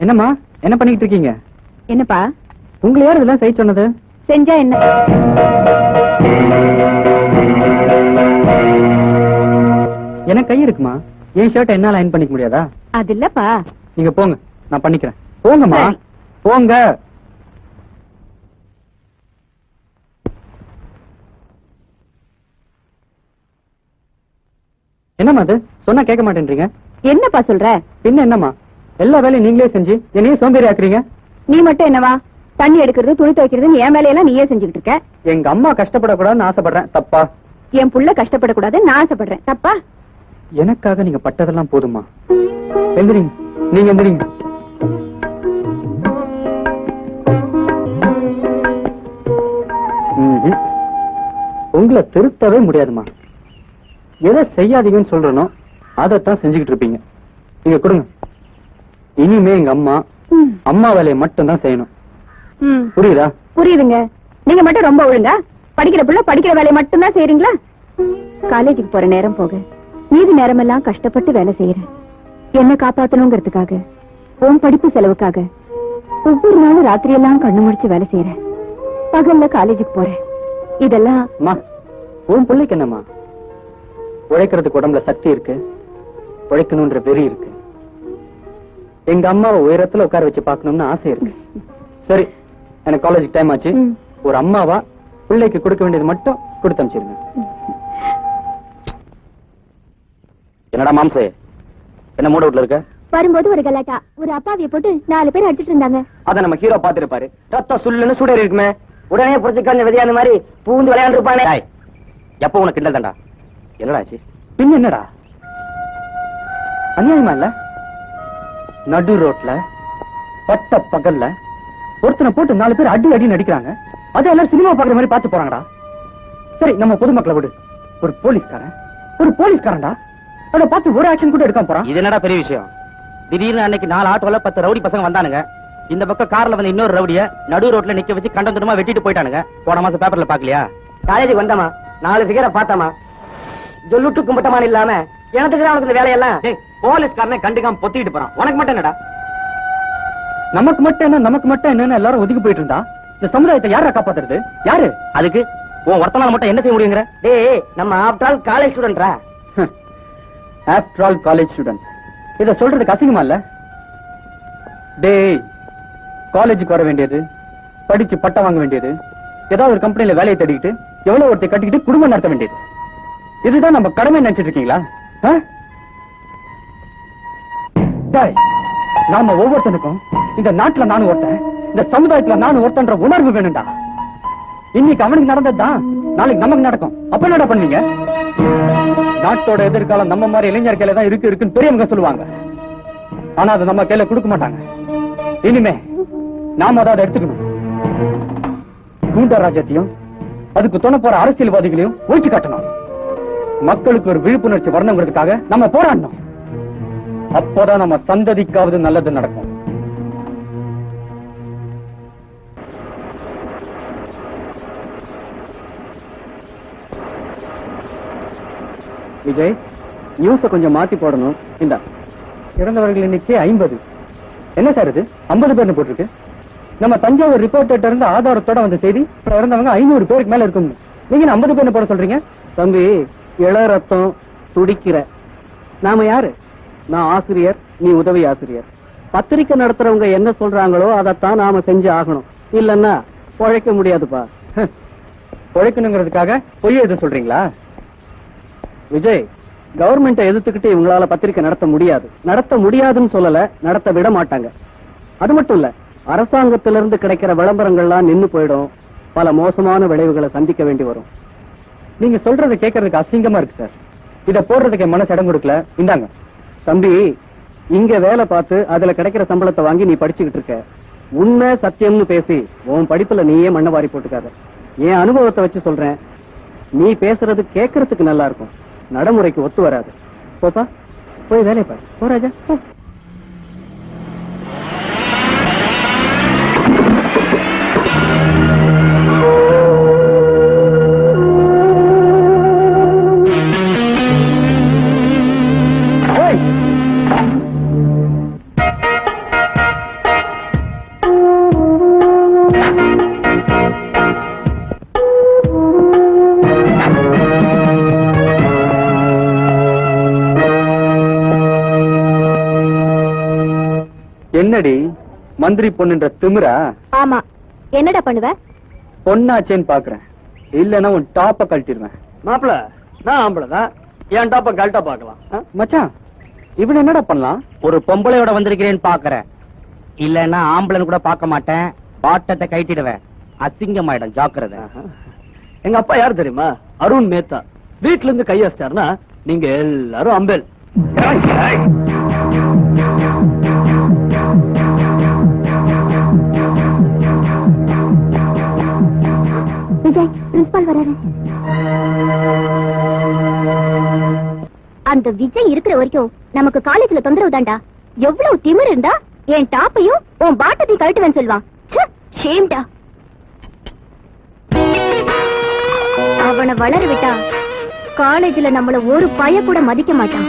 என்னம்மா? என்ன பண்ணிட்டு இருக்கீங்க? என்னப்பா? உங்களை யார் இதெல்லாம் செய்ய சொன்னது? செஞ்சா என்ன? எனக்கு கை இருக்குமா? என் ஷர்ட் என்னால அயன் பண்ணிக்க முடியாதா? அது இல்லப்பா. நீங்க போங்க நான் பண்ணிக்கிறேன். போங்கம்மா. போங்க. என்னம்மா அது? சொன்னா கேட்க மாட்டேன்றீங்க. என்னப்பா சொல்ற? பின்ன என்னம்மா? எல்லா வேலையும் நீங்களே செஞ்சு என்னையே சோம்பேறி ஆக்குறீங்க நீ மட்டும் என்னவா? தண்ணி எடுக்கிறது துணி துவைக்கிறது என் வேலையெல்லாம் நீயே செஞ்சுக்கிட்டு இருக்க? எங்க அம்மா கஷ்டப்படக்கூடாதுன்னு ஆசைப்படுறேன். தப்பா? என் புள்ள கஷ்டப்படக்கூடாது நான் ஆசைப்படுறேன். தப்பா? எனக்காக நீங்க பட்டதெல்லாம் போதுமா எந்திரிங்க. நீங்க எந்திரிங்க. உங்களை திருத்தவே முடியாதுமா எதை செய்யாதீங்கன்னு சொல்றனோ அதைத்தான் செஞ்சுக்கிட்டு இருப்பீங்க. நீங்க கொடுங்க. இனிமே எங்க அம்மா. அம்மா வேலையை மட்டும் தான் செய்யணும். புரியுதா? புரியுதுங்க. நீங்க மட்டும் ரொம்ப ஒழுங்கா படிக்கிற புள்ள படிக்கிற வேலையை மட்டும்தான் செய்றீங்களா? காலேஜுக்கு போற நேரம் போக. மீதி நேரமெல்லாம் கஷ்டப்பட்டு வேலை செய்யறேன். என்ன காப்பாத்தணுங்கிறதுக்காக உன் படிப்பு செலவுக்காக ஒவ்வொரு நாளும் ராத்திரி எல்லாம் கண்ணு முடிச்சு வேலை செய்யறேன். பகல்ல காலேஜுக்கு போறேன். இதெல்லாம் உன் பிள்ளைக்கு என்னம்மா? உழைக்கிறதுக்கு உடம்புல சக்தி இருக்கு. உழைக்கணும்ன்ற வெறி இருக்கு. எங்க அம்மாவை உயரத்துல உட்கார வச்சு பார்க்கணும்னு ஆசை இருக்கு. சரி எனக்கு காலேஜுக்கு டைம் ஆச்சு. ஒரு அம்மாவா பிள்ளைக்கு கொடுக்க வேண்டியது மட்டும் கொடுத்து அனுப்பிச்சிருங்க. என்னடா மாம்சே? என்ன மூட வீட்டுல இருக்க? வரும்போது ஒரு கலாட்டா. ஒரு அப்பாவிய போட்டு நாலு பேர் அடிச்சிட்டு இருந்தாங்க. அத நம்ம ஹீரோ பாத்துருப்பாரு ரத்த சுல்லுன்னு சுடர் இருக்குமே. உடனே புரிச்சுக்கான விதையான மாதிரி பூந்து விளையாண்டு இருப்பானே. எப்ப உனக்கு கிண்டல் தாண்டா என்னடா ஆச்சு? பின் என்னடா? அநியாயமா இல்ல? நடு ரோட்ல பட்ட பகல்ல ஒருத்தனை போட்டு நாலு பேர் அடி அடி நடிக்கிறாங்க அது எல்லாரும் சினிமா பாக்குற மாதிரி பார்த்து போறாங்கடா. சரி நம்ம பொதுமக்களை விடு. ஒரு போலீஸ்காரன். ஒரு போலீஸ்காரன்டா. அதை பார்த்து ஒரு ஆக்ஷன் கூட எடுக்காம போறான். இது என்னடா பெரிய விஷயம்? திடீர்னு அன்னைக்கு நாலு ஆட்டோல பத்து ரவுடி பசங்க வந்தானுங்க. இந்த பக்கம் கார்ல வந்து இன்னொரு ரவுடிய நடு ரோட்ல நிக்க வச்சு கண்டம் துண்டமா வெட்டிட்டு போயிட்டானுங்க. போன மாசம் பேப்பர்ல பாக்கலையா காலேஜுக்கு வந்தாமா நாலு ஃபிகரை பார்த்தாமா ஜொல்லுட்டு கும்பிட்டமான இல்லாம எனக்கு அவனுக்கு இந்த வேலையெல்லாம். போலீஸ்காரனே கண்டுக்காம பொத்திட்டு போறான். உனக்கு மட்டும் என்னடா? நமக்கு மட்டும் என்ன நமக்கு மட்டும் என்னன்னு எல்லாரும் ஒதுக்கி போயிட்டு இருந்தா? இந்த சமுதாயத்தை யாரா காப்பாத்துறது? யாரு? அதுக்கு உன் ஒருத்தனால மட்டும் என்ன செய்ய முடியுங்கிற? டேய் நம்ம ஆஃப்டர் ஆல் காலேஜ் ஸ்டூடெண்ட்ரா ஆஃப்டர் ஆல் காலேஜ் ஸ்டூடெண்ட்ஸ் இத சொல்றதுக்கு அசிங்கமா இல்ல? டேய் காலேஜுக்கு வர வேண்டியது படிச்சு பட்டம் வாங்க வேண்டியது ஏதாவது ஒரு கம்பெனில வேலையை தேடிக்கிட்டு எவ்வளவு ஒருத்தர் கட்டிக்கிட்டு குடும்பம் நடத்த வேண்டியது. இதுதான் நம்ம கடமை நினைச்சிட்டு இருக்கீங்களா? டேய், நாம ஒவ்வொருத்தனுக்கும் இந்த நாட்டுல நானும் ஒருத்தன் இந்த சமுதாயத்துல நானும் ஒருத்தன்ற உணர்வு வேணும்டா. இன்னைக்கு அவனுக்கு நடந்ததுதான் நாளைக்கு நமக்கு நடக்கும். அப்ப என்னடா பண்ணுவீங்க? நாட்டோட எதிர்காலம் நம்ம மாதிரி இளைஞர் கையில தான் இருக்கு இருக்குன்னு பெரியவங்க சொல்லுவாங்க. ஆனா அதை நம்ம கையில கொடுக்க மாட்டாங்க. இனிமே நாம அதை எடுத்துக்கணும். கூண்ட ராஜ்யத்தையும் அதுக்கு துணை போற அரசியல்வாதிகளையும் ஒழிச்சு காட்டணும். மக்களுக்கு ஒரு விழிப்புணர்ச்சி வரணுங்கிறதுக்காக நம்ம போராடணும். அப்போதான் நம்ம சந்ததிக்காவது நல்லது நடக்கும். விஜய் நியூஸ கொஞ்சம் மாத்தி போடணும். இந்த இறந்தவர்கள் எண்ணிக்கை ஐம்பது. என்ன சார் இது? ஐம்பது பேர்னு போட்டிருக்கு. நம்ம தஞ்சாவூர் ரிப்போர்ட்டர்ட்ட இருந்து ஆதாரத்தோட வந்த செய்தி இப்ப இறந்தவங்க ஐநூறு பேருக்கு மேல இருக்கும் நீங்க ஐம்பது பேர்னு போட சொல்றீங்க? தம்பி இள ரத்தம் துடிக்கிற. நாம யாரு? நான் ஆசிரியர் நீ உதவி ஆசிரியர். பத்திரிக்கை நடத்துறவங்க என்ன சொல்றாங்களோ அதைத்தான் நாம செஞ்சு ஆகணும். இல்லன்னா உழைக்க முடியாதுப்பா. உழைக்கணுங்கிறதுக்காக பொய் எது சொல்றீங்களா? விஜய் கவர்மெண்ட்டை எதிர்த்துக்கிட்டு இவங்களால பத்திரிக்கை நடத்த முடியாது. நடத்த முடியாதுன்னு சொல்லல நடத்த விட மாட்டாங்க. அது மட்டும் இல்ல அரசாங்கத்திலிருந்து கிடைக்கிற விளம்பரங்கள்லாம் நின்னு போயிடும். பல மோசமான விளைவுகளை சந்திக்க வேண்டி வரும். நீங்க சொல்றதை கேட்கறதுக்கு அசிங்கமா இருக்கு சார். இத போடுறதுக்கு மனசு இடம் கொடுக்கல. இந்தாங்க. தம்பி இங்க வேலை பார்த்து அதுல கிடைக்கிற சம்பளத்தை வாங்கி நீ படிச்சுக்கிட்டு இருக்க. உண்மை சத்தியம்னு பேசி உன் படிப்புல நீயே மண்ணை வாரி போட்டுக்காத. என் அனுபவத்தை வச்சு சொல்றேன். நீ பேசுறது கேட்கறதுக்கு நல்லா இருக்கும். நடைமுறைக்கு ஒத்து வராது. போப்பா போய் வேலையை பாரு. போ என்னடி? மந்திரி பொண்ணுன்ற திமிரா? ஆமா. என்னடா பண்ணுவ? பொண்ணாச்சேன்னு பாக்குறேன். இல்லனா உன் டாப்ப கழட்டிடுவேன். மாப்பிள நான் ஆம்பளை தான் என் டாப்ப கழட்ட பாக்கலாம் மச்சான் இவன் என்னடா பண்ணலாம்? ஒரு பொம்பளையோட வந்திருக்கிறேன்னு பாக்குறேன். இல்லன்னா ஆம்பளன் கூட பார்க்க மாட்டேன். பாட்டத்தை கைட்டிடுவேன் அசிங்கமாயிடும் ஜாக்கிரதை. எங்க அப்பா யார் தெரியுமா? அருண் மேத்தா. வீட்ல இருந்து கையடிச்சிட்டாருன்னா நீங்க எல்லாரும் அம்பேல். விஜய் பிரின்சிபால் வராரு. அந்த விஜய் இருக்கிற வரைக்கும் நமக்கு காலேஜ்ல தொந்தரவு தான்டா எவ்வளவு திமிரு இருந்தா என் டாப்பையும் உன் பாட்டத்தையும் கழட்டுவேன்னு சொல்லுவான். ஷேம்டா அவனை வளர விட்டா காலேஜ்ல நம்மள ஒரு பய கூட மதிக்க மாட்டான்.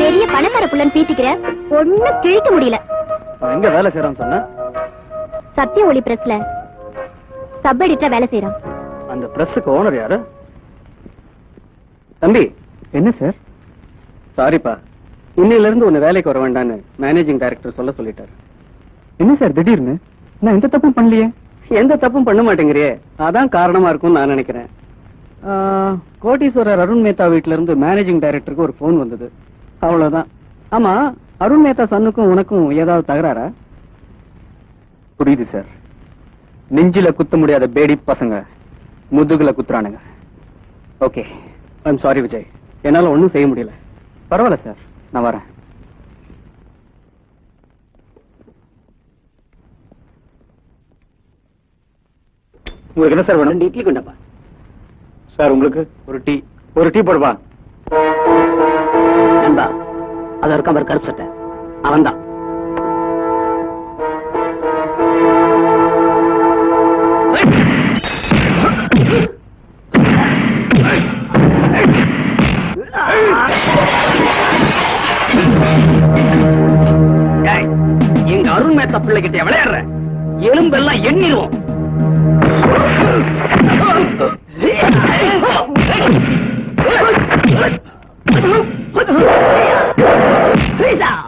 பெரிய பணக்கார புள்ளன்னு பீத்திக்கிற ஒண்ணு கிழிக்க முடியல. எங்க வேலை செய்யறான்னு சொன்ன? சத்திய ஒளி பிரஸ்ல சப் எடிட்டரா வேலை செய்யறான் அந்த பிரஸ்ஸுக்கு ஓனர் யாரு? தம்பி. என்ன சார் சாரிப்பா இன்னையில இருந்து உன்னை வேலைக்கு வர வேண்டான்னு மேனேஜிங் டைரக்டர் சொல்ல சொல்லிட்டாரு. என்ன சார் திடீர்னு? நான் எந்த தப்பும் பண்ணலையே. எந்த தப்பும் பண்ண மாட்டேங்கிறியே. அதான் காரணமா இருக்கும்னு நான் நினைக்கிறேன். கோட்டீஸ்வரர் அருண் மேத்தா வீட்ல இருந்து மேனேஜிங் டைரக்டருக்கு ஒரு ஃபோன் வந்தது. அவ்வளவுதான். ஆமா அருண் மேத்தா சன்னுக்கும் உனக்கும் ஏதாவது தகராறா? புரியுது சார். நெஞ்சில குத்த முடியாத பேடி பசங்க முதுகுல குத்துறானுங்க. Okay I'm sorry Vijay. என்னால ஒண்ணும் செய்ய முடியல. பரவாயில்ல சார் நான் வரேன். உங்களுக்கு என்ன சார் வேணும்? ரெண்டு இட்லி கொண்டப்பா. சார் உங்களுக்கு? ஒரு டீ. ஒரு டீ போடுப்பா. நண்பா அது இருக்க மாதிரி கருப்பு சட்டை. அவன்தான். ஏய், எங்க அருண் மேத்தா பிள்ளைகிட்ட விளையாடுற. எலும்பெல்லாம் எண்ணிடுவோம். Lisa!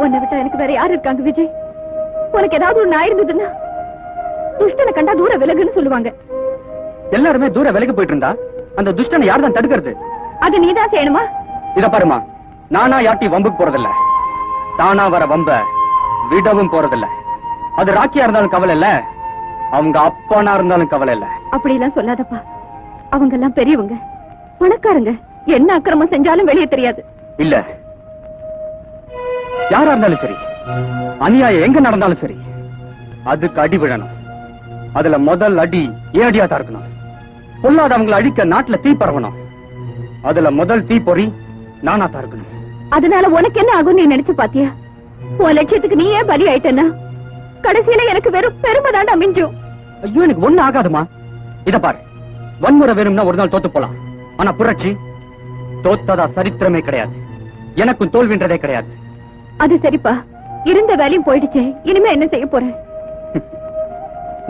உன்னை விட்டா எனக்கு வேற யாரு இருக்காங்க விஜய். உனக்கு ஏதாவது ஒண்ணு ஆயிருந்ததுன்னா துஷ்டனை கண்டா தூர விலகுன்னு சொல்லுவாங்க. எல்லாருமே தூர விலைக்கு போயிட்டு இருந்தா அந்த துஷ்டனை யார் தான் தடுக்கிறது? அது நீதான் செய்யணுமா? இத பாருமா நானா யாட்டி வம்புக்கு போறதில்ல. தானா வர வம்ப விடவும் போறதில்ல. அது ராக்கியா இருந்தாலும் கவலை இல்ல அவங்க அப்பனா இருந்தாலும் கவலை இல்ல. அப்படி எல்லாம் சொல்லாதப்பா. அவங்க எல்லாம் பெரியவங்க. பணக்காரங்க. என்ன அக்கிரமம் செஞ்சாலும் வெளியே தெரியாது. இல்ல. யாரா இருந்தாலும் சரி. அநியாயம் எங்க நடந்தாலும் சரி அதுக்கு அடி விழணும். அதுல முதல் அடி ஏடியா தான் இருக்கணும். பொல்லாதவங்களை அழிக்க நாட்டுல தீ பரவணும். அதுல முதல் தீ பொறி நானா தான் இருக்கணும். அதனால உனக்கு என்ன ஆகும் நீ நினைச்சு பாத்தியா? உன் லட்சியத்துக்கு நீயே பலி ஆயிட்டனா கடைசியில எனக்கு வெறும் பெருமை தாண்டா மிஞ்சும். ஐயோ எனக்கு ஒண்ணு ஆகாதுமா? இத பாரு. வன்முறை வேணும்னா ஒரு நாள் தோத்து போலாம். ஆனா புரட்சி தோத்ததா சரித்திரமே கிடையாது. எனக்கும் தோல்வின்றதே கிடையாது. அது சரிப்பா. இருந்த வேலையும் போயிடுச்சே. இனிமே என்ன செய்ய போற?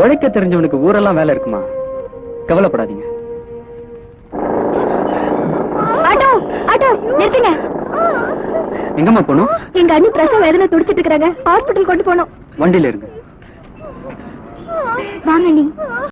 உழைக்க தெரிஞ்சவனுக்கு ஊரெல்லாம் வேலை இருக்குமா? கவலைப்படாதீங்க. ஆட்டோ ஆட்டோ நிறுத்துங்க. எங்கம்மா போகணும் எங்க அண்ணி பிரசவ வேதனை துடிச்சிட்டு இருக்காங்க ஹாஸ்பிட்டல் கொண்டு போனோம். வண்டியில இருங்க. வாங்க அண்ணி.